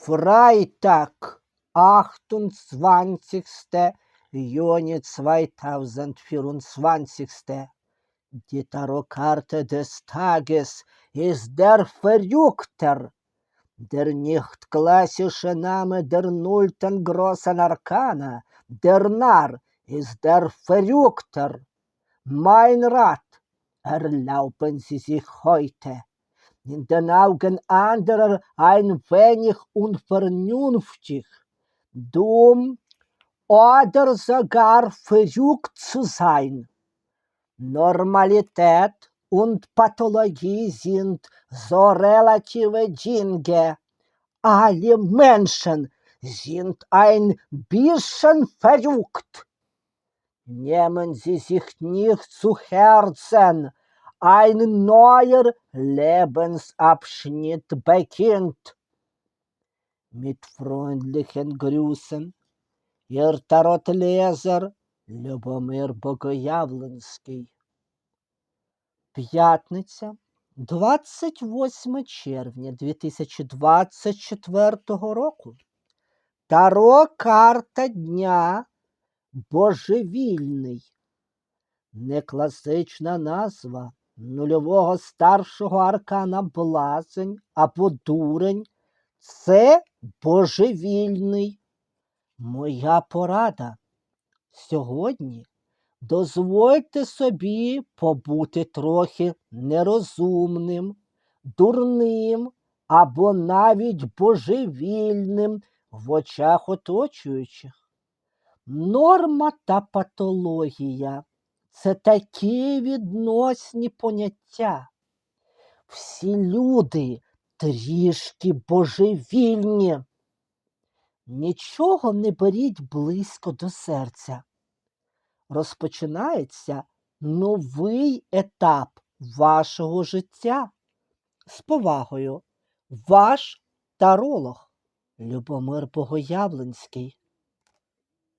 Freitag, 28. Juni 2024. Die Tarotkarte des Tages ist der Verrückter, der nicht klassische Name der nullten großen Arkana, der Narr ist der Verrückter. Mein Rat, erlauben Sie sich heute, in den Augen anderer ein wenig unvernünftig, dumm oder sogar verrückt zu sein. Normalität und Pathologie sind so relative Dinge. Alle Menschen sind ein bisschen verrückt. Nehmen Sie sich nicht zu Herzen. Ein neuer Lebensabschnitt beginnt. Mit freundlichen Grüßen, Ihr Tarotleser Любомир Богоявленський. П'ятниця, 28 червня 2024 року. Таро карта дня Божевільний. Некласична назва нульового старшого аркана блазень або дурень це божевільний. Моя порада. Сьогодні дозвольте собі побути трохи нерозумним, дурним або навіть божевільним в очах оточуючих. Норма та патологія це такі відносні поняття. Всі люди трішки божевільні. Нічого не беріть близько до серця. Розпочинається новий етап вашого життя. З повагою, ваш таролог Любомир Богоявленський.